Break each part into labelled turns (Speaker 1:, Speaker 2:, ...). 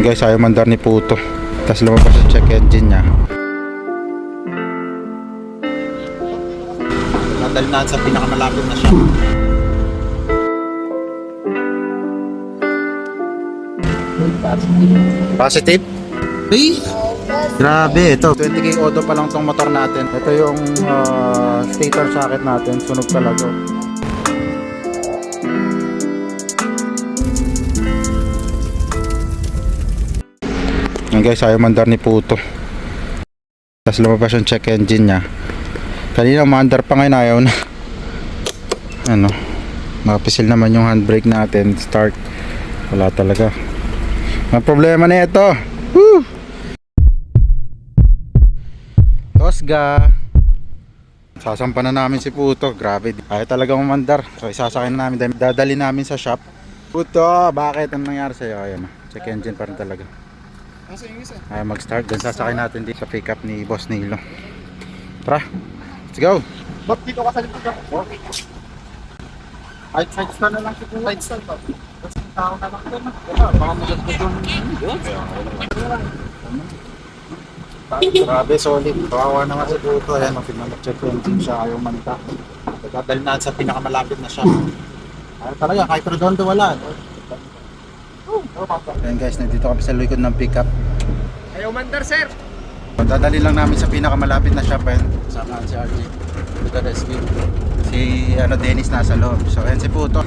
Speaker 1: Yan guys, ayaw mandar ni Puto. Tapos lumabas yung check engine niya. Nadal na sa pinakamalapit na siya. Positive? Hey! Grabe, ito. 20k auto pa lang tong motor natin. Ito yung ah, stator socket natin. Sunog talaga. Yan guys, ayaw mandar ni Puto. Tapos lumabas yung check engine niya. Kanina mandar pa ngayon, ayaw na. Ano, nakapisil naman yung handbrake natin. Start. Wala talaga. Ang problema na ito. Woo! Tosga. Sasampa na namin si Puto. Grabe. Ayaw talaga umandar. So isasakay na namin. Dadali namin sa shop. Puto, bakit? Anong nangyari sa'yo? Ayan. Check engine pa rin talaga. Ay mag-start din sasakay natin dito sa pickup ni Boss Nilo. Tara. Let's go.
Speaker 2: Ba't dito ka sa likod ako? Right side stand na lang siguro. Side stand yung tao na lang doon. Wala, baka maganda doon.
Speaker 1: Grabe, solid. Kawawa naman si Puto. Ayan, oh, tignan mo check engine siya. Ayaw manta. Nagdadali na sa pinakamalapit na siya. Ayaw talaga, kahit redondo wala. Ayan guys, nandito kami sa likod ng pickup.
Speaker 2: Ayaw mandar, sir!
Speaker 1: Dadali lang namin sa pinakamalapit na shop. Ayan, kasama si RJ. Ito rescue. Si ano, Dennis nasa loob. So, ayan si Puto.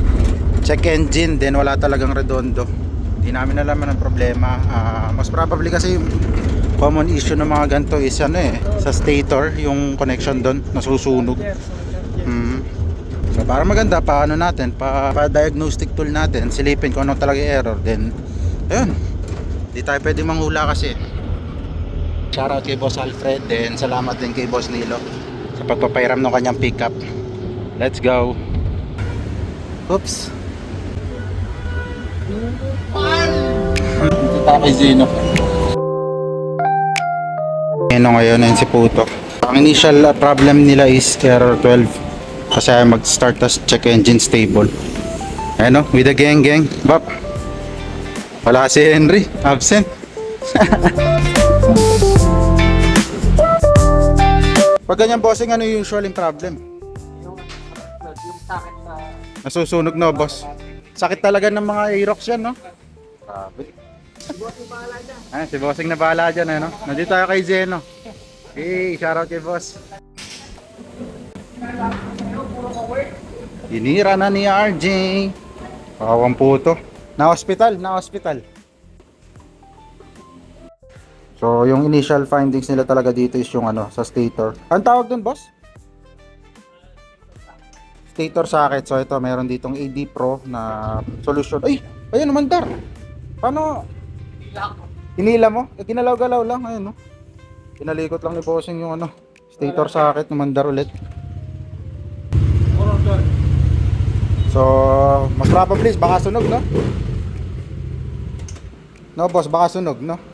Speaker 1: Check engine, then wala talagang redondo. Hindi namin alam ang problema. Ah, most probably kasi common issue ng mga ganito is ano eh, sa stator, yung connection doon, nasusunog. Mm. So para maganda, paano natin, pa, pa diagnostic tool natin, silipin kung ano talaga error, then ayun, di tayo pwede manghula kasi. Shoutout kay Boss Alfred, then salamat din kay Boss Nilo sa pagpapairam ng kanyang pickup. Let's go. Oops. Dito tayo kay Zeno. Zeno ngayon, ayun si Puto. Ang initial uh, problem nila is error 12 kasi mag-start as check engine stable. Ayun o, with the gang gang. Bap. Wala si Henry, absent. Pag ganyan bossing, ano yung usual yung problem?
Speaker 2: Yung, yung sakit sa...
Speaker 1: Nasusunog no, boss. Sakit talaga ng mga Aerox yan, no? Grabe. Ah, si bossing na bahala dyan, ano? Nandito tayo kay Zeno. Hey, shoutout kay boss. Inira na ni RJ. Pawang puto. Na hospital, na hospital. So, yung initial findings nila talaga dito is yung ano, sa stator. Ang tawag dun, boss? Stator socket. So, ito, meron ditong AD Pro na solution. Ay! Ayun naman, Dar. Paano? Hinila mo? Eh, kinalaw-galaw lang. Ayun, no? Pinalikot lang ni Bossing yung ano, stator socket ng mandar ulit. So, mas probably baka sunog, no? No, boss, baka sunog, no?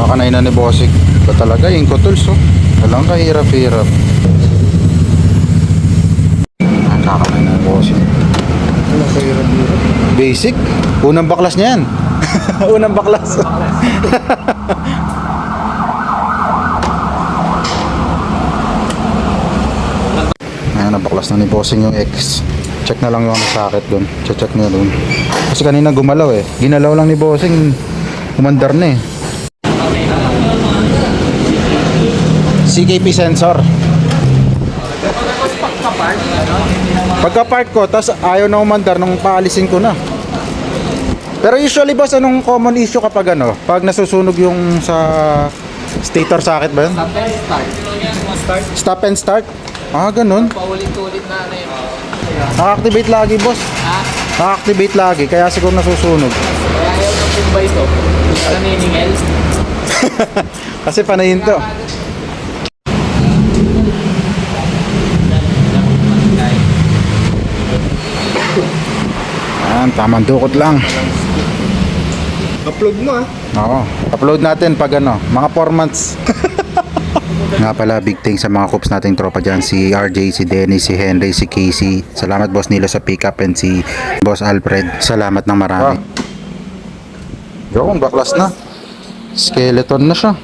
Speaker 1: Kakanay na ni Bossing. Ito talaga, yung kutuls, oh. Walang kahirap-hirap. Ah, kakanay na ni Bossing.
Speaker 2: Walang kahirap-hirap.
Speaker 1: Basic. Unang baklas niya yan. Unang baklas. Ayan, nabaklas na ni Bossing yung X. Check na lang yung ano sakit doon. Check niya doon. Kasi kanina gumalaw eh. Ginalaw lang ni Bossing. Umandar na eh. CKP sensor. Pagka park ko, tas ayaw na umandar nung paalisin ko na. Pero usually boss, anong common issue kapag ano? Pag nasusunog yung sa stator socket ba yun?
Speaker 2: Stop and start. Start.
Speaker 1: Stop and start? Ah, ganun.
Speaker 2: Paulit-ulit na ano yun.
Speaker 1: Naka-activate lagi boss.
Speaker 2: Ha?
Speaker 1: Naka-activate lagi, kaya siguro nasusunog.
Speaker 2: Kaya ayaw ng Pumba ito. Naniningel.
Speaker 1: Kasi panayin to. Ayan, tamang dukot lang.
Speaker 2: Upload mo ah.
Speaker 1: Oo. Upload natin pag ano, mga 4 months. Nga pala, big thanks sa mga coops nating tropa dyan. Si RJ, si Dennis, si Henry, si Casey. Salamat boss Nilo sa pickup and si boss Alfred. Salamat ng marami. Yun, baklas na. Skeleton na siya.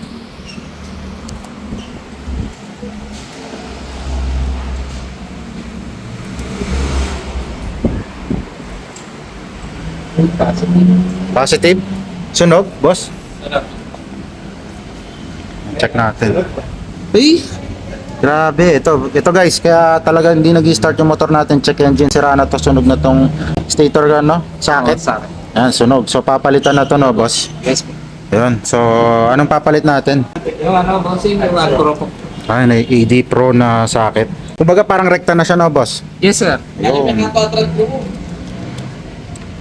Speaker 1: Positive? Sunog, boss? Check natin. Ay! Grabe, ito, ito guys, kaya talaga hindi nag-start yung motor natin, check engine, sira na to, sunog na tong stator gun, no? Socket.
Speaker 2: Sakit.
Speaker 1: Yan, sunog. So, papalitan na to, no, boss?
Speaker 2: Yes po.
Speaker 1: Yun. So, anong papalit natin?
Speaker 2: Yung ano, bossing, yung Acro po.
Speaker 1: Ay, na AD Pro na socket. Kumbaga parang rekta na siya, no, boss?
Speaker 2: Yes, sir.
Speaker 1: Yun.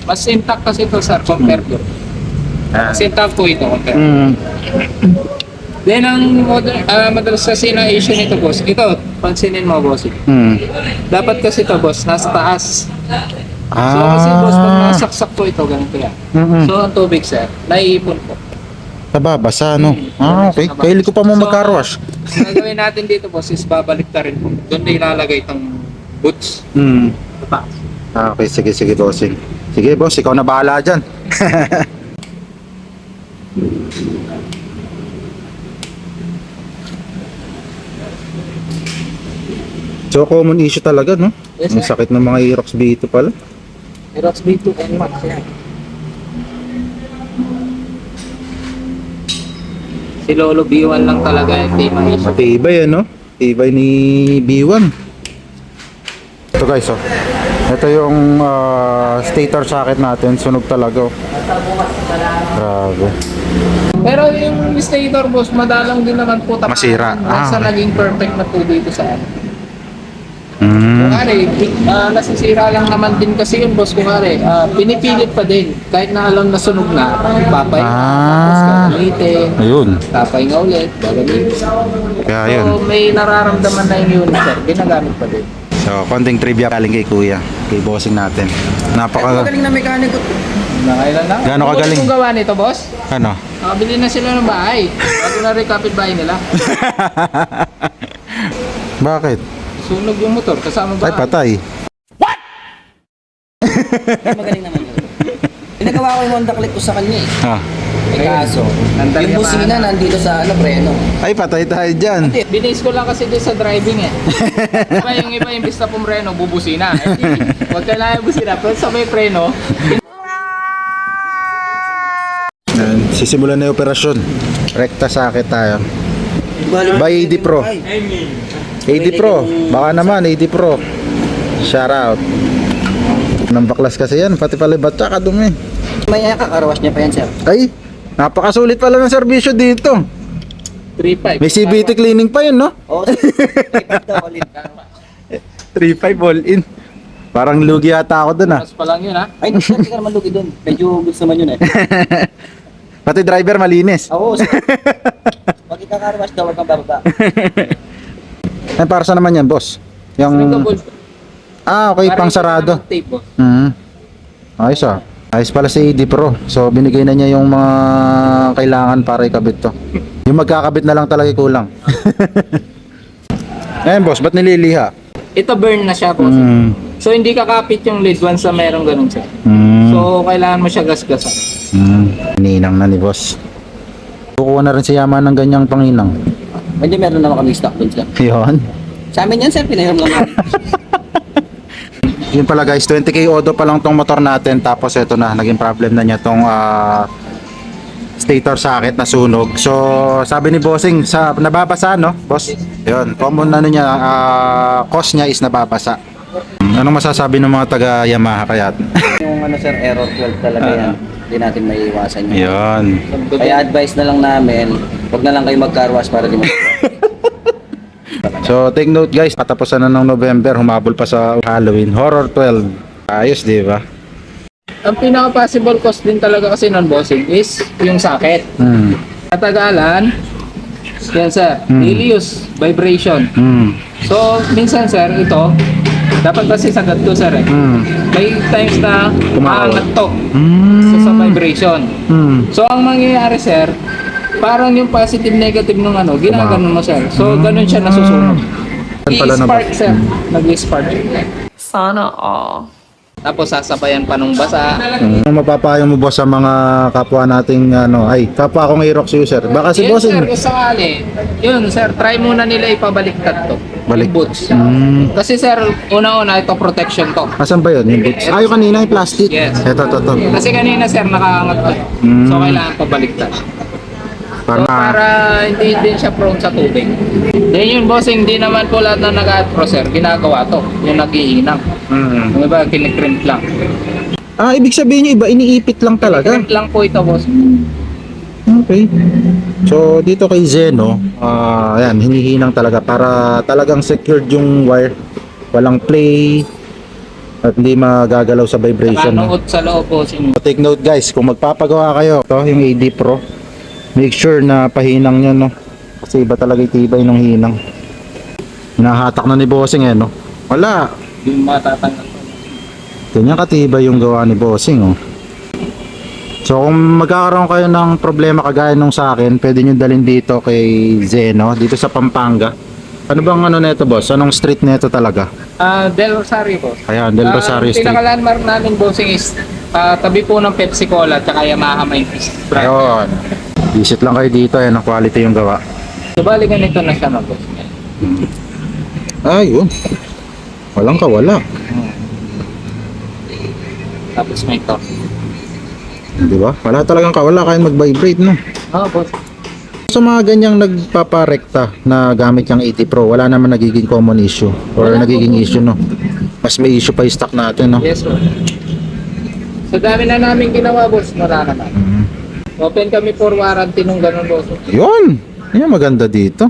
Speaker 2: Mas intact kasi ito, sir, compare to. Mas intact po ito, compare.
Speaker 1: Mm.
Speaker 2: Then, ang model, ah, madalas kasi na issue nito, boss. Ito, pansinin mo, boss.
Speaker 1: Mm.
Speaker 2: Dapat kasi ito, boss, nasa taas.
Speaker 1: Ah.
Speaker 2: So, kasi, boss, pag nasaksak po ito, ganito yan.
Speaker 1: Mm-mm.
Speaker 2: So, ang tubig, sir, naiipon po.
Speaker 1: Nababasa, no? Ah, okay. Kaili ko pa mo
Speaker 2: So,
Speaker 1: mag-carwash.
Speaker 2: ang gagawin natin dito, boss, is babalik ta rin po. Doon na ilalagay itong boots.
Speaker 1: Mm.
Speaker 2: Sa taas.
Speaker 1: Ah, okay, sige, sige, bossing. Sige, boss, ikaw na bahala dyan. so, common issue talaga, no?
Speaker 2: Yes,
Speaker 1: Ang
Speaker 2: sir.
Speaker 1: sakit ng mga Aerox B2 pala.
Speaker 2: Aerox B2 and Max yan. Si Lolo B1 lang talaga hindi ma-issue.
Speaker 1: Matibay, ano? Tibay ni B1. Ito guys, oh. Ito yung ah, stator socket natin. Sunog talaga, oh. Grabe.
Speaker 2: Pero yung stator boss, madalang din naman po tapakan.
Speaker 1: Masira. Ah,
Speaker 2: Sa naging perfect na po dito sa ano.
Speaker 1: Mm.
Speaker 2: Kunwari, ah, nasisira lang naman din kasi yun boss. Kunwari, ah, pinipilit pa din. Kahit na alam na sunog na, papay. Tapos
Speaker 1: Ah.
Speaker 2: gagamitin.
Speaker 1: Ayun.
Speaker 2: Tapay nga ulit, gagamitin.
Speaker 1: Kaya
Speaker 2: So,
Speaker 1: yun.
Speaker 2: may nararamdaman na yung unit sir. Ginagamit pa din.
Speaker 1: So, konting trivia galing kay Kuya. Kay bossing natin. Napaka...
Speaker 3: Magaling na mekaniko.
Speaker 2: Nakailan na?
Speaker 1: Gaano kagaling?
Speaker 2: Kung gawa nito boss?
Speaker 1: Ano?
Speaker 2: Nakabili na sila ng bahay. Bago na rin kapitbahay nila.
Speaker 1: Bakit?
Speaker 2: Sunog yung motor kasama
Speaker 1: Ay,
Speaker 2: bahay.
Speaker 1: patay.
Speaker 3: Magaling naman yun. Pinagawa ko yung Honda Click ko sa kanya eh.
Speaker 1: Ah.
Speaker 3: Eh kaso,
Speaker 2: Nandali
Speaker 3: yung
Speaker 2: ka
Speaker 3: busina nandito sa ano, preno.
Speaker 1: Ay, patay tayo dyan.
Speaker 2: Binis ko lang kasi din sa driving eh. Iba yung iba yung bista pumreno, bubusina. Eh, di, Huwag kailangan busina. Pero sa may preno,
Speaker 1: Yan, Sisimulan na yung operasyon. Rekta socket tayo. By AD Pro. AD Pro. Baka naman, AD Pro. Shout out. Nang baklas kasi yan, pati pala ba't tsaka dumi.
Speaker 3: May kakarawas niya pa yan, sir.
Speaker 1: Ay, napakasulit pala ng serbisyo dito.
Speaker 2: 3.5.
Speaker 1: May CBT cleaning pa yun, no?
Speaker 3: Oo, sir. Ipag daw ulit.
Speaker 1: 3.5 all in. Parang lugi ata ako dun ah.
Speaker 2: Mas pa lang yun ha.
Speaker 3: Ay, hindi ka naman lugi doon. Medyo gusto naman yun eh.
Speaker 1: Pati driver malinis.
Speaker 3: Oo. Pag ikakarawas daw, huwag kang bababa.
Speaker 1: Ay, para saan naman yan, boss? Yung... Ah, okay, pang sarado.
Speaker 2: Tape, boss.
Speaker 1: Mhm. Ayos ah. Ayos pala si AD Pro. So, binigay na niya yung mga kailangan para ikabit to. Yung magkakabit na lang talaga kulang. Ngayon, boss, ba't nililiha?
Speaker 2: Ito burn na siya, boss.
Speaker 1: Mm.
Speaker 2: So hindi kakapit yung lid once na merong ganun siya.
Speaker 1: Mm.
Speaker 2: So kailangan mo siya gasgasan.
Speaker 1: mm. Ninang na ni boss. Kukuha na rin si Yaman ng ganyang panginang.
Speaker 3: Hindi meron naman kami stock doon, sir.
Speaker 1: Yun.
Speaker 3: Sa amin yan, sir. Pinahiram lang namin.
Speaker 1: Yun pala guys, 20k odo pa lang tong motor natin tapos ito na, naging problem na niya tong ah, stator socket na sunog. So, sabi ni Bossing, sa nababasa no, boss? Yun, common ano niya, ah, cause niya is nababasa. Anong masasabi ng mga taga Yamaha kaya?
Speaker 3: yung ano, sir, error 12 talaga yan. Hindi natin may iwasan yun.
Speaker 1: Yun.
Speaker 3: Kaya advice na lang namin, huwag na lang kayo mag-carwash para di mo.
Speaker 1: So, take note guys, patapusan na ng November, humabol pa sa Halloween. Horror 12. Ayos, di ba?
Speaker 2: Ang pinaka-possible cost din talaga kasi non bossing is yung socket.
Speaker 1: Hmm.
Speaker 2: Katagalan, yan sir,
Speaker 1: Hmm.
Speaker 2: daily use, vibration.
Speaker 1: Hmm.
Speaker 2: So, minsan sir, ito, dapat kasi sagat to sir eh.
Speaker 1: Hmm.
Speaker 2: May times na
Speaker 1: Kumakawat.
Speaker 2: maangat to
Speaker 1: Hmm.
Speaker 2: so, sa vibration.
Speaker 1: Hmm.
Speaker 2: So, ang mangyayari sir, parang yung positive negative nung ano, ginaganon mo sir. So ganun siya nasusunog.
Speaker 1: Yan pala na ba?
Speaker 2: I-spark sir. Nag-spark.
Speaker 4: Sana all.
Speaker 2: Tapos sasabayan pa nung basa.
Speaker 1: Ano mapapayo mo boss sa mga kapwa nating ano, ay kapwa akong Aerox user. Baka si
Speaker 2: Yun
Speaker 1: boss
Speaker 2: sir, kung sakali. Yun sir, try muna nila ipabaliktad to.
Speaker 1: Balik-
Speaker 2: Yung boots.
Speaker 1: Hmm.
Speaker 2: Kasi sir, una-una ito protection to.
Speaker 1: Asan ba yun? Yung boots? Ah, yung kanina yung plastic.
Speaker 2: Yes.
Speaker 1: Ito, ito, ito.
Speaker 2: Kasi kanina sir, nakaangat to.
Speaker 1: Hmm.
Speaker 2: So kailangan pabaliktad.
Speaker 1: Para,
Speaker 2: So, para hindi din siya prone sa tubig. Then yun bossing, hindi naman po lahat na nag-atro sir, ginagawa to. Yung nag-iinang.
Speaker 1: Mm.
Speaker 2: Yung iba, kinikrimp lang.
Speaker 1: Ah, ibig sabihin yung iba, iniipit lang talaga.
Speaker 2: Kinikrimp lang po ito boss.
Speaker 1: Okay. So, dito kay Zeno, ah, ayan, hinihinang talaga para talagang secured yung wire. Walang play at hindi magagalaw sa vibration.
Speaker 2: Nakanuot sa loob bossing.
Speaker 1: Take note guys, kung magpapagawa kayo, to yung AD Pro, make sure na pahinang nyo, no? Kasi iba talaga itibay ng hinang. Hinahatak na ni Bossing eh, no? Wala.
Speaker 2: Yung matatanggal.
Speaker 1: Ganyan katibay yung gawa ni Bossing, oh. So kung magkakaroon kayo ng problema kagaya nung sa akin, pwede nyo dalhin dito kay Zeno, dito sa Pampanga. Ano bang ano neto boss? Anong street neto talaga?
Speaker 2: Ah, Del Rosario boss.
Speaker 1: Ayan, Del
Speaker 2: Ah,
Speaker 1: Rosario Street.
Speaker 2: Pinaka-landmark namin bossing is ah, tabi po ng Pepsi Cola at Yamaha 90s. brand.
Speaker 1: Ayun. Visit lang kayo dito, ayan ang quality yung gawa.
Speaker 2: So bali ganito na siya na boss.
Speaker 1: Ayun. Walang kawala.
Speaker 2: Tapos may to.
Speaker 1: Di ba? Wala talagang kawala kaya mag-vibrate, no?
Speaker 2: Oh, boss.
Speaker 1: Sa mga ganyang nagpaparekta na gamit yung 80 Pro, wala naman nagiging common issue or
Speaker 2: Wala po.
Speaker 1: nagiging issue, no? Mas may issue pa yung stock natin, no?
Speaker 2: Yes, sir. Sa dami na namin ginawa, boss, wala naman.
Speaker 1: Mhm.
Speaker 2: Open kami for warranty nung ganun, boss.
Speaker 1: Yun! Yan maganda dito.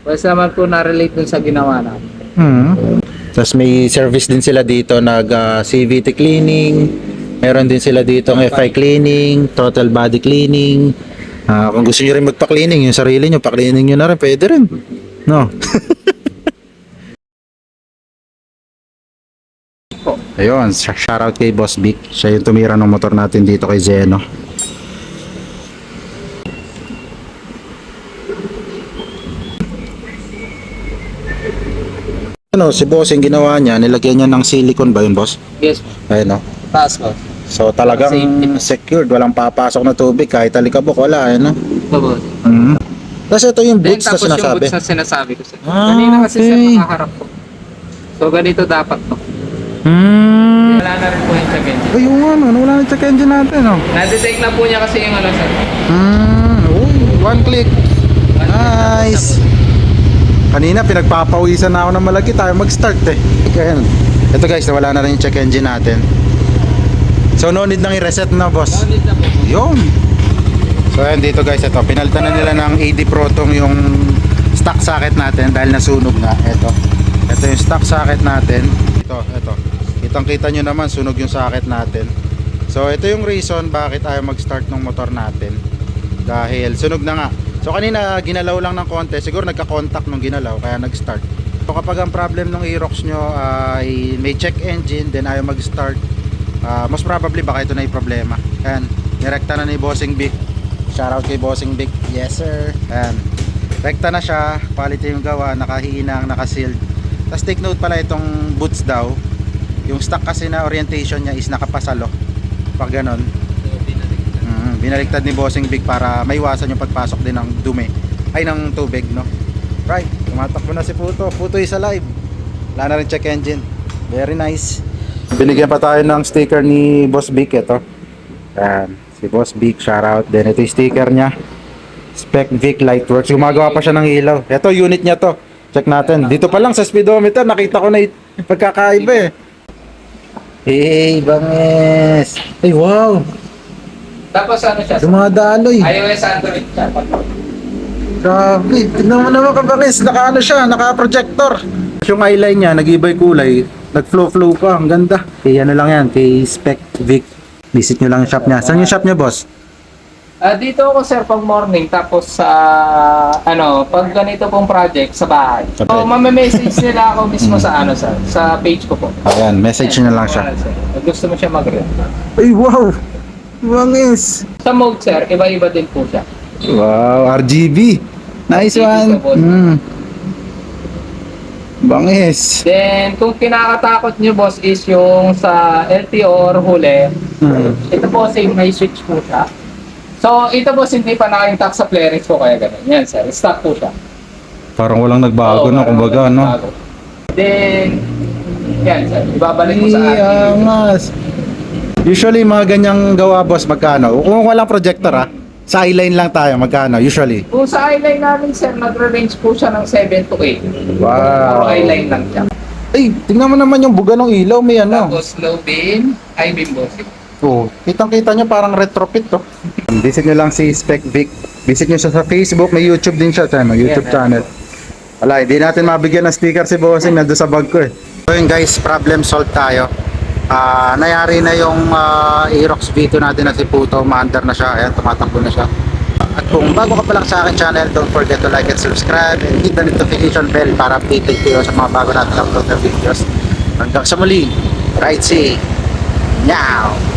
Speaker 2: Basta naman po na-relate dun sa ginawa namin.
Speaker 1: Hmm. Tapos may service din sila dito nag ah, CVT cleaning. Meron din sila dito ng FI cleaning, total body cleaning. Ah, kung gusto niyo rin magpa-cleaning yung sarili niyo, pa-cleaning niyo na rin, pwede rin. No. Ayun, sh- shoutout kay Boss Vic. Siya yung tumira ng motor natin dito kay Zeno. Ano, si Boss yung ginawa niya, nilagyan niya ng silicone ba yun, Boss?
Speaker 2: Yes, po.
Speaker 1: Ayun, no?
Speaker 2: Taas, boss.
Speaker 1: So talagang
Speaker 2: Safety
Speaker 1: secured, walang papasok na tubig kahit alikabok, wala, ayun, no?
Speaker 2: Ito, boss.
Speaker 1: Mhm. Tapos ito yung
Speaker 2: Then,
Speaker 1: boots na
Speaker 2: tapos yung
Speaker 1: sinasabi.
Speaker 2: boots na sinasabi ko, sir.
Speaker 1: Ah,
Speaker 2: Kanina kasi, sir,
Speaker 1: okay.
Speaker 2: nakaharap po. So, ganito dapat to.
Speaker 1: Hmm.
Speaker 2: Wala na rin po yung check engine.
Speaker 1: Ayun nga, no? Wala na check engine natin, no?
Speaker 2: Na-detect na po niya kasi yung ano, sir.
Speaker 1: Hmm. Uy, one click. Nice. Kanina pinagpapawisan na ako ng malaki tayo mag-start eh. Kaya ito guys, nawala na rin yung check engine natin. So no need nang i-reset na boss.
Speaker 2: No need na po.
Speaker 1: Yun. So ayan dito guys, ito. Pinalitan na nila ng AD Pro tong yung stock socket natin dahil nasunog na. Ito. Ito yung stock socket natin. Ito, ito. Kitang kita nyo naman, sunog yung socket natin. So ito yung reason bakit ayaw mag-start ng motor natin. Dahil sunog na nga. So kanina ginalaw lang ng konti. Siguro nagka-contact nung ginalaw kaya nag-start. So kapag ang problem ng Aerox nyo ay may check engine then ayaw mag-start Ah, most probably baka ito na yung problema. Ayan, nirekta na ni Bossing Vic. Shoutout kay Bossing Vic. Yes sir. Ayan. Rekta na siya, quality yung gawa, nakahinang, nakasealed. Tapos take note pala itong boots daw. Yung stock kasi na orientation niya is nakapasalo. Pag ganon. Binaliktad ni Bossing Vic para maiwasan yung pagpasok din ng dumi. Ay, ng tubig, no? Right, tumatakbo na si Puto. Puto is alive. Wala na rin check engine. Very nice. Binigyan pa tayo ng sticker ni Boss Vic ito. Yan. Si Boss Vic, shoutout. Then ito yung sticker niya. Spec Vic Lightworks. Gumagawa pa siya ng ilaw. Ito, unit niya to. Check natin. Dito pa lang sa speedometer, nakita ko na pagkakaiba eh. Hey, banges! Ay, wow!
Speaker 2: Tapos ano siya?
Speaker 1: Dumadaloy.
Speaker 2: iOS Android siya.
Speaker 1: Grabe, tignan mo naman kabangis, naka ano siya, naka projector. Yung eyeline niya, nag-ibay kulay, nag-flow-flow pa, ang ganda. Kaya ano lang yan, kay Spec Vic. Visit nyo lang yung shop niya. Saan yung shop niya, boss?
Speaker 2: Ah, dito ako sir pag morning tapos sa ano, pag ganito pong project sa bahay.
Speaker 1: Sa
Speaker 2: So,
Speaker 1: pwede.
Speaker 2: mame-message nila ako mismo sa ano sir, sa page ko po.
Speaker 1: Ayan, message nyo na lang siya.
Speaker 2: Pag gusto mo siya mag-rent.
Speaker 1: Ay, wow! Bangis!
Speaker 2: Sa mode sir, iba-iba din po siya.
Speaker 1: Wow, RGB. Nice
Speaker 2: RGB
Speaker 1: one.
Speaker 2: boss.
Speaker 1: Mm. Bangis.
Speaker 2: Then, kung kinakatakot nyo, boss, is yung sa LTO or huli,
Speaker 1: Mm.
Speaker 2: ito po, same, may switch po siya. So, ito boss, hindi pa naka-intact sa Plerix po, kaya ganun. Yan, sir. Stock po siya.
Speaker 1: Parang walang nagbago
Speaker 2: Oo,
Speaker 1: na,
Speaker 2: parang
Speaker 1: kumbaga,
Speaker 2: walang
Speaker 1: no?
Speaker 2: bago. Then, yan, sir. Ibabalik ko sa atin.
Speaker 1: Iangas. Usually, mga ganyang gawa, boss, magkano? Kung walang projector, ha? Sa eyeline lang tayo, magkano? Usually.
Speaker 2: Kung sa eyeline namin, sir, nagre-range po siya ng 7 to 8. Puro
Speaker 1: Wow.
Speaker 2: eyeline lang siya.
Speaker 1: Ay, tingnan mo naman yung buga ng ilaw, may ano.
Speaker 2: Tapos low beam, high beam bossing.
Speaker 1: Oh, kitang-kita nyo parang retrofit to. Visit nyo lang si Spec Vic. Visit nyo siya sa Facebook, may YouTube din siya, tayo, YouTube
Speaker 2: Yeah,
Speaker 1: channel. Wala, hindi natin mabigyan ng sticker si Bossing na sa bag ko eh. So yun guys, problem solved tayo. Ah, nayari na yung ah, Aerox V2 natin na si Puto, maandar na siya, ayan, tumatakbo na siya. At kung bago ka pa lang sa akin channel, don't forget to like and subscribe and hit the notification bell para updated kayo sa mga bago natin upload na videos. Hanggang sa muli, right see, Meow!